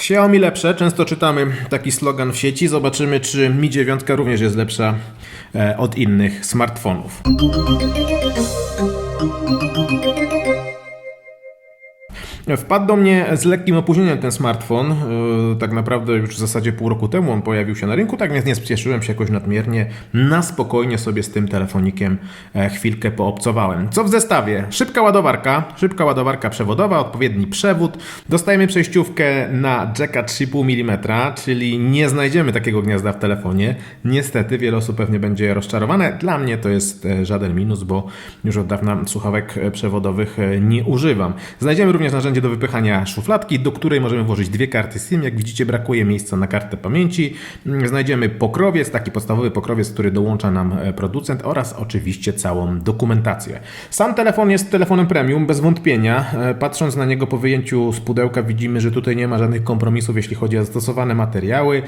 Xiaomi lepsze, często czytamy taki slogan w sieci. Zobaczymy, czy Mi 9 również jest lepsza e, od innych smartfonów. Wpadł do mnie z lekkim opóźnieniem ten smartfon. Yy, Tak naprawdę już w zasadzie pół roku temu on pojawił się na rynku, tak więc nie spieszyłem się jakoś nadmiernie. Na spokojnie sobie z tym telefonikiem e, chwilkę poobcowałem. Co w zestawie? Szybka ładowarka, szybka ładowarka przewodowa, odpowiedni przewód. Dostajemy przejściówkę na jacka 3,5 mm, czyli nie znajdziemy takiego gniazda w telefonie. Niestety wiele osób pewnie będzie rozczarowane. Dla mnie to jest e, żaden minus, bo już od dawna słuchawek e, przewodowych e, nie używam. Znajdziemy również narzędzie do wypychania szufladki, do której możemy włożyć dwie karty SIM. Jak widzicie, brakuje miejsca na kartę pamięci. Mm, Znajdziemy pokrowiec, taki podstawowy pokrowiec, który dołącza nam e, producent oraz oczywiście całą dokumentację. Sam telefon jest telefonem premium, bez wątpienia. E, Patrząc na niego po wyjęciu z pudełka widzimy, że tutaj nie ma żadnych kompromisów, jeśli chodzi o zastosowane materiały.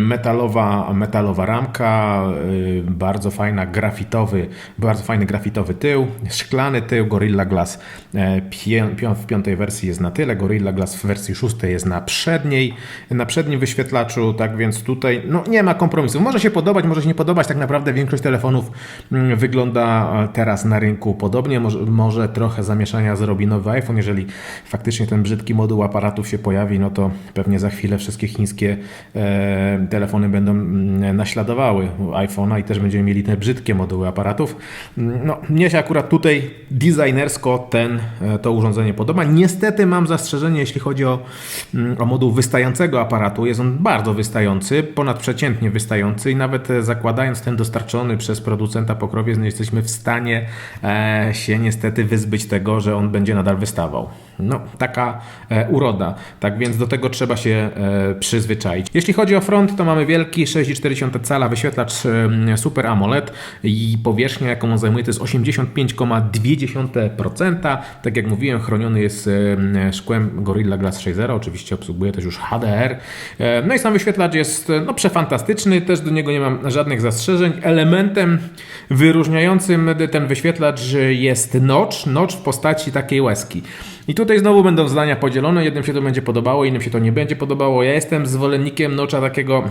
Metalowa, metalowa ramka, y, bardzo fajna grafitowy, bardzo fajny grafitowy tył, szklany tył, Gorilla Glass e, pię- pią- w piątej wersji jest na tyle, Gorilla Glass w wersji szóstej jest na przedniej, na przednim wyświetlaczu, tak więc tutaj no, nie ma kompromisów. Może się podobać, może się nie podobać, tak naprawdę większość telefonów mm, wygląda e, teraz na rynku podobnie, może, może trochę zamieszania zrobi nowy iPhone, jeżeli faktycznie ten brzydki moduł aparatów się pojawi, no to pewnie za chwilę wszystkie chińskie e, telefony będą mm, naśladowały iPhone'a i też będziemy mieli te brzydkie moduły aparatów. Mm, No, mnie się akurat tutaj designersko ten, e, to urządzenie podoba. Niestety mam zastrzeżenie, jeśli chodzi o, mm, o moduł wystającego aparatu. Jest on bardzo wystający, ponadprzeciętnie wystający i nawet e, zakładając ten dostarczony przez producenta pokrowiec, nie jesteśmy w stanie e, się niestety wyzbyć tego, że on będzie nadal wystawał. No, taka e, uroda. Tak więc do tego trzeba się e, przyzwyczaić. Jeśli chodzi o front, to mamy wielki 6,4 cala wyświetlacz e, Super AMOLED i powierzchnia, jaką on zajmuje, to jest 85,2%. Tak jak mówiłem, chroniony jest e, szkłem Gorilla Glass 6.0. Oczywiście obsługuje też już HDR. E, No i sam wyświetlacz jest no, przefantastyczny, też do niego nie mam żadnych zastrzeżeń. Elementem wyróżniającym ten wyświetlacz jest notch, notch w postaci takiej łezki. I tutaj znowu będą zdania podzielone, jednym się to będzie podobało, innym się to nie będzie podobało. Ja jestem zwolennikiem nocza takiego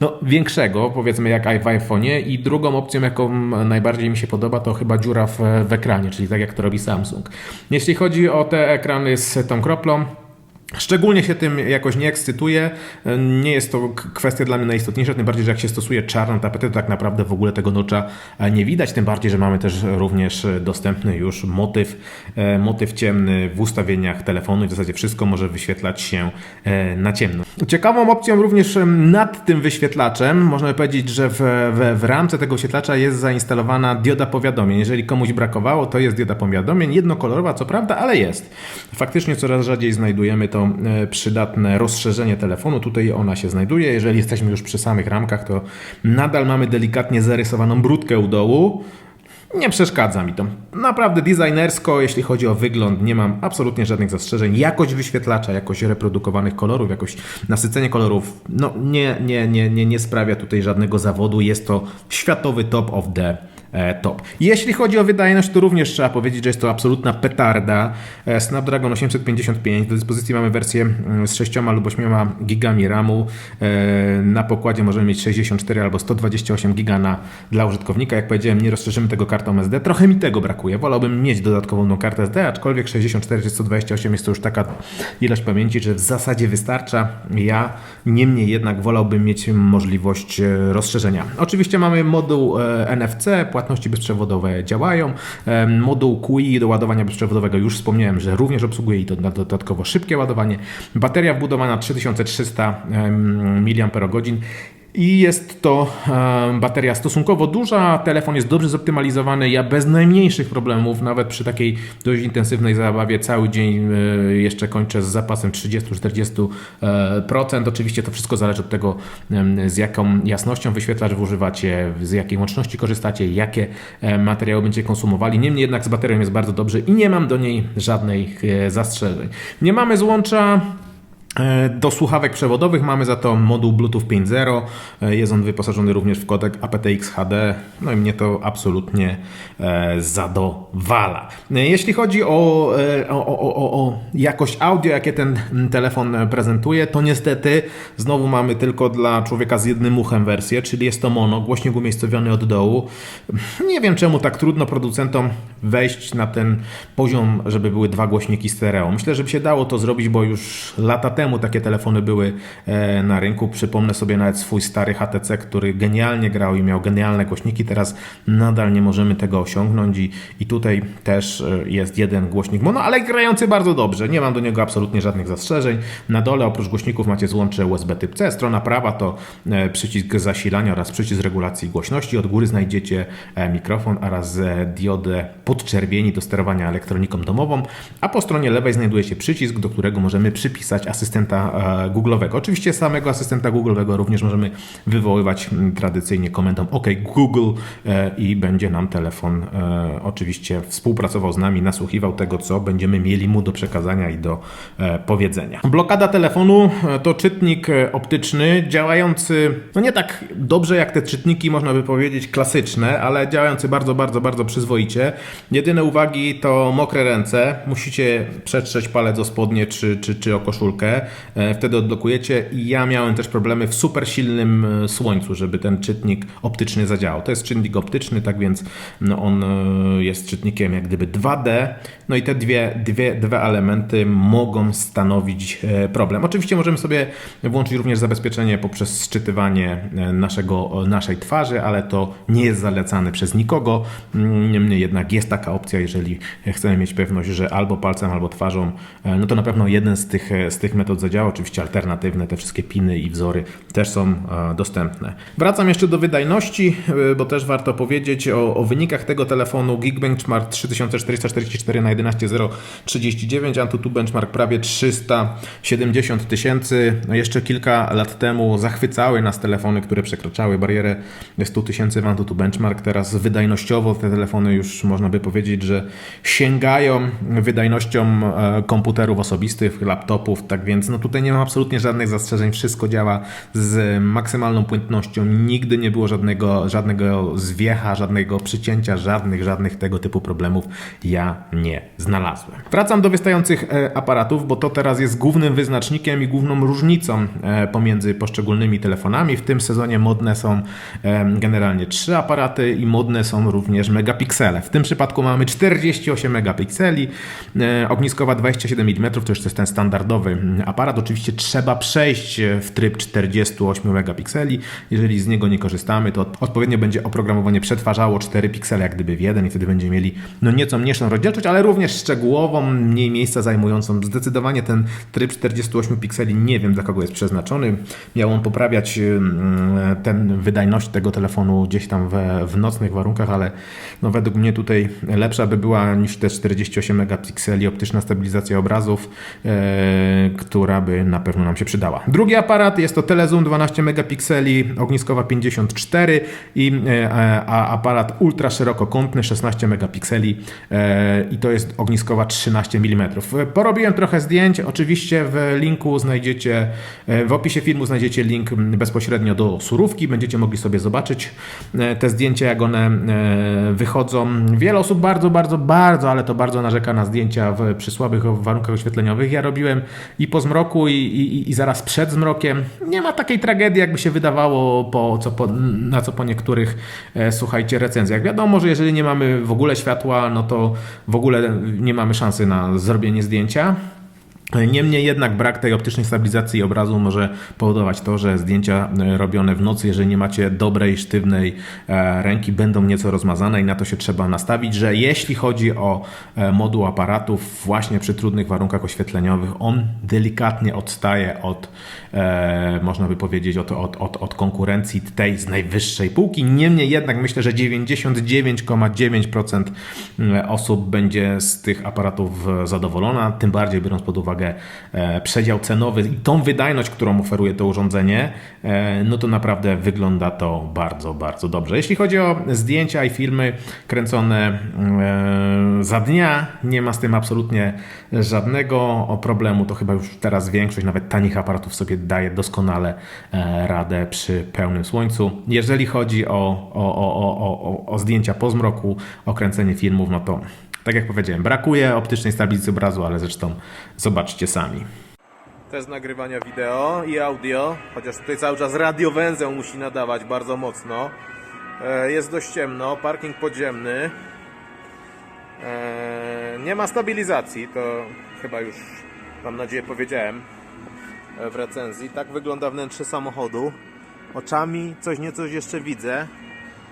no, większego, powiedzmy jak w iPhone'ie i drugą opcją, jaką najbardziej mi się podoba, to chyba dziura w, w ekranie, czyli tak jak to robi Samsung. Jeśli chodzi o te ekrany z tą kroplą, Szczególnie się tym jakoś nie ekscytuję. Nie jest to kwestia dla mnie najistotniejsza, tym bardziej, że jak się stosuje czarną tapetę, to tak naprawdę w ogóle tego nocza e, nie widać. Tym bardziej, że mamy też również e, dostępny już motyw, e, motyw ciemny w ustawieniach telefonu i w zasadzie wszystko może wyświetlać się na ciemno. Ciekawą opcją również nad tym wyświetlaczem, można powiedzieć, że w, w, w ramce tego wyświetlacza jest zainstalowana dioda powiadomień. Jeżeli komuś brakowało, to jest dioda powiadomień, jednokolorowa co prawda, ale jest. Faktycznie coraz rzadziej znajdujemy to e, przydatne rozszerzenie telefonu. Tutaj ona się znajduje. Jeżeli jesteśmy już przy samych ramkach, to nadal mamy delikatnie zarysowaną brudkę u dołu. Nie przeszkadza mi to. Naprawdę designersko, jeśli chodzi o wygląd, nie mam absolutnie żadnych zastrzeżeń. Jakość wyświetlacza, jakość reprodukowanych kolorów, jakość nasycenie kolorów, no nie, nie, nie, nie, nie sprawia tutaj żadnego zawodu. Jest to światowy top of the top. Jeśli chodzi o wydajność, to również trzeba powiedzieć, że jest to absolutna petarda. E, Snapdragon 855, do dyspozycji mamy wersję mm, z 6 lub 8 gigami RAMu. E, Na pokładzie możemy mieć 64 albo 128 giga na, dla użytkownika. Jak powiedziałem, nie rozszerzymy tego kartą SD. Trochę mi tego brakuje. Wolałbym mieć dodatkową tą kartę SD, aczkolwiek 64 czy 128 jest to już taka ilość pamięci, że w zasadzie wystarcza. Ja niemniej jednak wolałbym mieć możliwość e, rozszerzenia. Oczywiście mamy moduł e, NFC, płatności bezprzewodowe działają. Moduł QI do ładowania bezprzewodowego już wspomniałem, że również obsługuje i to dodatkowo szybkie ładowanie. Bateria wbudowana 3300 mAh. I jest to e, bateria stosunkowo duża, telefon jest dobrze zoptymalizowany. Ja bez najmniejszych problemów, nawet przy takiej dość intensywnej zabawie, cały dzień e, jeszcze kończę z zapasem 30-40%. E. Oczywiście to wszystko zależy od tego, z jaką jasnością wyświetlacz używacie, z jakiej łączności korzystacie, jakie materiały będziecie konsumowali. Niemniej jednak z baterią jest bardzo dobrze i nie mam do niej żadnych zastrzeżeń. Nie mamy złącza Do słuchawek przewodowych mamy za to moduł Bluetooth 5.0. E, Jest on wyposażony również w kodek aptX HD. No i mnie to absolutnie e, zadowala. E, Jeśli chodzi o, e, o, o, o, jakość audio, jakie ten telefon e, prezentuje, to niestety znowu mamy tylko dla człowieka z jednym uchem wersję, czyli jest to mono, głośnik umiejscowiony od dołu. Nie wiem czemu tak trudno producentom wejść na ten poziom, żeby były dwa głośniki stereo. Myślę, że by się dało to zrobić, bo już lata temu takie telefony były e, na rynku. Przypomnę sobie nawet swój stary HTC, który genialnie grał i miał genialne głośniki. Teraz nadal nie możemy tego osiągnąć i, i tutaj też e, jest jeden głośnik mono, ale grający bardzo dobrze. Nie mam do niego absolutnie żadnych zastrzeżeń. Na dole oprócz głośników macie złącze USB typ C. Strona prawa to e, przycisk zasilania oraz przycisk regulacji głośności. Od góry znajdziecie mikrofon oraz diodę podczerwieni do sterowania elektroniką domową, a po stronie lewej znajduje się przycisk, do którego możemy przypisać asystenta e, Google'owego. Oczywiście samego asystenta Google'owego również możemy wywoływać tradycyjnie komendą OK Google e, i będzie nam telefon e, oczywiście współpracował z nami, nasłuchiwał tego, co będziemy mieli mu do przekazania i do powiedzenia. Blokada telefonu to czytnik optyczny działający, no nie tak dobrze jak te czytniki, można by powiedzieć, klasyczne, ale działający bardzo, bardzo, bardzo przyzwoicie. Jedyne uwagi to mokre ręce. Musicie przetrzeć palec o spodnie czy, czy, czy o koszulkę. E, Wtedy odblokujecie. I ja miałem też problemy w super silnym e, słońcu, żeby ten czytnik optyczny zadziałał. To jest czynnik optyczny, tak więc no on e, jest czytnikiem jak gdyby 2D. No i te dwie, dwie, dwa elementy mogą stanowić problem. Oczywiście możemy sobie włączyć również zabezpieczenie poprzez sczytywanie naszego, naszej twarzy, ale to nie jest zalecane przez nikogo. Mm, Niemniej jednak jest taka opcja, jeżeli chcemy mieć pewność, że albo palcem, albo twarzą, no to na pewno jeden z tych, z tych metod zadziała. Oczywiście alternatywne, te wszystkie piny i wzory też są e, dostępne. Wracam jeszcze do wydajności, e, bo też warto powiedzieć o, o wynikach tego telefonu. Geekbenchmark 3444 na 11039, Antutu Benchmark prawie 370 tysięcy. No jeszcze kilka lat temu zachwycały nas telefony, które przekraczały barierę 100 tysięcy w Antutu Benchmark. Teraz wydajnościowo te telefony już można by powiedzieć, że sięgają wydajnością e, komputerów osobistych, laptopów, tak więc no tutaj nie mam absolutnie żadnych zastrzeżeń. Wszystko działa z maksymalną płynnością. Nigdy nie było żadnego, żadnego zwiecha, żadnego przycięcia, żadnych, żadnych tego typu problemów ja nie znalazłem. Wracam do wystających e, aparatów, bo to teraz jest głównym wyznacznikiem i główną różnicą e, pomiędzy poszczególnymi telefonami. W tym sezonie modne są e, generalnie trzy aparaty i modne są również megapiksele. W tym przypadku mamy 48 megapikseli, ogniskowa 27 mm, to już jest ten standardowy aparat. Oczywiście trzeba przejść e, w tryb 48 megapikseli. Jeżeli z niego nie korzystamy, to odpowiednio będzie oprogramowanie przetwarzało 4 piksele jak gdyby w jeden i wtedy będziemy mieli no nieco mniejszą rozdzielczość, ale również szczegółową, mniej miejsca zajmującą. Zdecydowanie ten tryb 48 pikseli nie wiem dla kogo jest przeznaczony. Miał on poprawiać mm, ten wydajność tego telefonu gdzieś tam we, w nocnych warunkach, ale no według mnie tutaj lepsza by była niż te 48 megapikseli optyczna stabilizacja obrazów, e, która by na pewno nam się przydała. Drugi aparat jest to Telezoom 12 megapikseli, ogniskowa 54 i e, a aparat ultra szerokokątny 16 megapikseli e, i to jest ogniskowa 13 mm. Porobiłem trochę zdjęć, oczywiście w linku znajdziecie, e, w opisie filmu znajdziecie link bezpośrednio do surówki, będziecie mogli sobie zobaczyć te zdjęcia, jak one wychodzą. Wiele osób bardzo, bardzo, bardzo, ale to bardzo narzeka na zdjęcia w, przy słabych warunkach oświetleniowych. Ja robiłem i po zmroku, i, i, i zaraz przed zmrokiem. Nie ma takiej tragedii, jakby się wydawało, po, co po, na co po niektórych, e, słuchajcie, recenzjach. Wiadomo, że jeżeli nie mamy w ogóle światła, no to w ogóle nie mamy szansy na zrobienie zdjęcia. Niemniej jednak brak tej optycznej stabilizacji obrazu może powodować to, że zdjęcia e, robione w nocy, jeżeli nie macie dobrej, sztywnej e, ręki, będą nieco rozmazane i na to się trzeba nastawić, że jeśli chodzi o e, moduł aparatów właśnie przy trudnych warunkach oświetleniowych, on delikatnie odstaje od, e, można by powiedzieć, od, od, od, od konkurencji tej z najwyższej półki. Niemniej jednak myślę, że 99,9% osób będzie z tych aparatów zadowolona, tym bardziej biorąc pod uwagę e, przedział cenowy i tą wydajność, którą oferuje to urządzenie, e, no to naprawdę wygląda to bardzo, bardzo dobrze. Jeśli chodzi o zdjęcia i filmy kręcone e, za dnia, nie ma z tym absolutnie żadnego problemu. To chyba już teraz większość nawet tanich aparatów sobie daje doskonale e, radę przy pełnym słońcu. Jeżeli chodzi o, o, o, o, o, zdjęcia po zmroku, o kręcenie filmów, no to tak jak powiedziałem, brakuje optycznej stabilizacji obrazu, ale zresztą zobaczcie sami. Test nagrywania wideo i audio, chociaż tutaj cały czas radiowęzeł musi nadawać bardzo mocno. E, Jest dość ciemno, parking podziemny. E, Nie ma stabilizacji, to chyba już mam nadzieję powiedziałem w recenzji. Tak wygląda wnętrze samochodu. Oczami coś niecoś jeszcze widzę.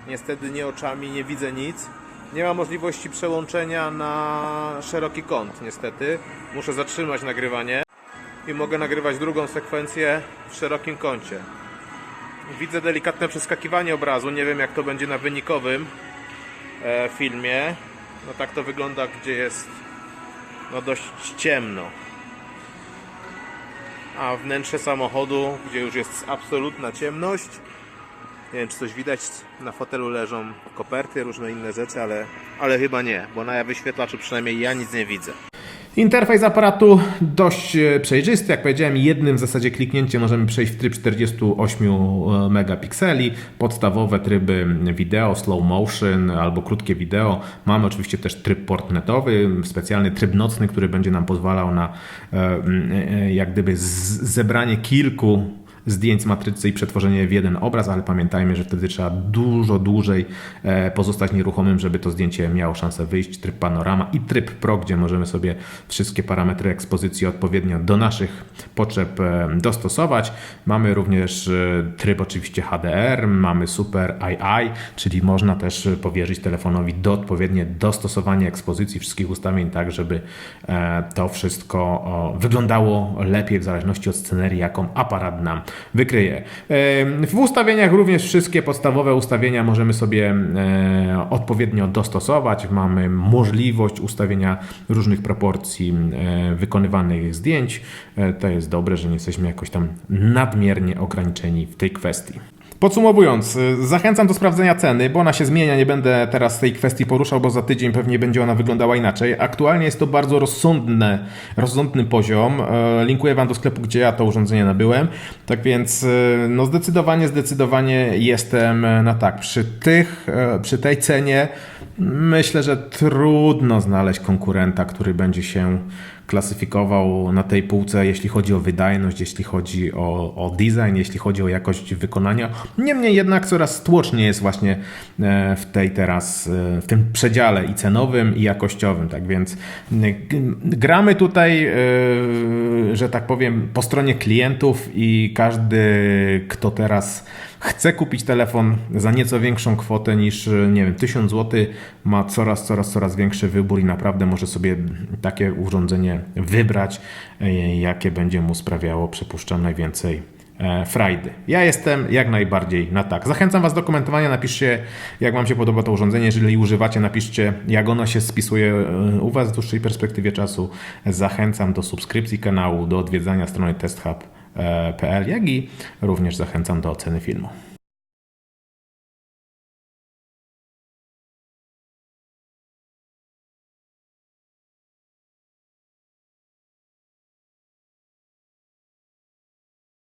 Niestety nie oczami nie widzę nic. Nie ma możliwości przełączenia na szeroki kąt, niestety. Muszę zatrzymać nagrywanie i mogę nagrywać drugą sekwencję w szerokim kącie. Widzę delikatne przeskakiwanie obrazu. Nie wiem, jak to będzie na wynikowym e, filmie. No tak to wygląda, gdzie jest no dość ciemno. A wnętrze samochodu, gdzie już jest absolutna ciemność. Nie wiem, czy coś widać. Na fotelu leżą koperty, różne inne rzeczy, ale, ale chyba nie, bo na wyświetlaczu przynajmniej ja nic nie widzę. Interfejs aparatu dość e, przejrzysty, jak powiedziałem, jednym w zasadzie kliknięciem możemy przejść w tryb 48 megapikseli, podstawowe tryby wideo, slow motion albo krótkie wideo. Mamy oczywiście też tryb portnetowy, specjalny tryb nocny, który będzie nam pozwalał na e, e, jak gdyby zebranie kilku zdjęć z matrycy i przetworzenie w jeden obraz, ale pamiętajmy, że wtedy trzeba dużo dłużej e, pozostać nieruchomym, żeby to zdjęcie miało szansę wyjść. Tryb panorama i tryb pro, gdzie możemy sobie wszystkie parametry ekspozycji odpowiednio do naszych potrzeb e, dostosować. Mamy również e, tryb oczywiście HDR, mamy Super AI, czyli można też powierzyć telefonowi do odpowiednie dostosowanie ekspozycji wszystkich ustawień, tak żeby to wszystko wyglądało lepiej w zależności od scenerii, jaką aparat nam wykryje. W ustawieniach również wszystkie podstawowe ustawienia możemy sobie odpowiednio dostosować. Mamy możliwość ustawienia różnych proporcji wykonywanych zdjęć. E, To jest dobre, że nie jesteśmy jakoś tam nadmiernie ograniczeni w tej kwestii. Podsumowując, y, zachęcam do sprawdzenia ceny, bo ona się zmienia, nie będę teraz tej kwestii poruszał, bo za tydzień pewnie będzie ona wyglądała inaczej. Aktualnie jest to bardzo rozsądny, rozsądny poziom. E, Linkuję Wam do sklepu, gdzie ja to urządzenie nabyłem. Tak więc, y, no zdecydowanie, zdecydowanie jestem na tak. Przy tych, e, przy tej cenie myślę, że trudno znaleźć konkurenta, który będzie się klasyfikował na tej półce, jeśli chodzi o wydajność, jeśli chodzi o, o design, jeśli chodzi o jakość wykonania. Niemniej jednak coraz tłoczniej jest właśnie e, w tej teraz, e, w tym przedziale i cenowym, i jakościowym. Tak więc gramy tutaj, e, że tak powiem, po stronie klientów i każdy, kto teraz chce kupić telefon za nieco większą kwotę niż, nie wiem, 1000 zł, ma coraz, coraz, coraz większy wybór i naprawdę może sobie takie urządzenie wybrać, e, jakie będzie mu sprawiało, przypuszczam, najwięcej e, frajdy. Ja jestem jak najbardziej na tak. Zachęcam Was do komentowania, napiszcie jak Wam się podoba to urządzenie, jeżeli używacie, napiszcie jak ono się spisuje e, u Was w dłuższej perspektywie czasu. Zachęcam do subskrypcji kanału, do odwiedzania strony testhub.pl, jak i również zachęcam do oceny filmu.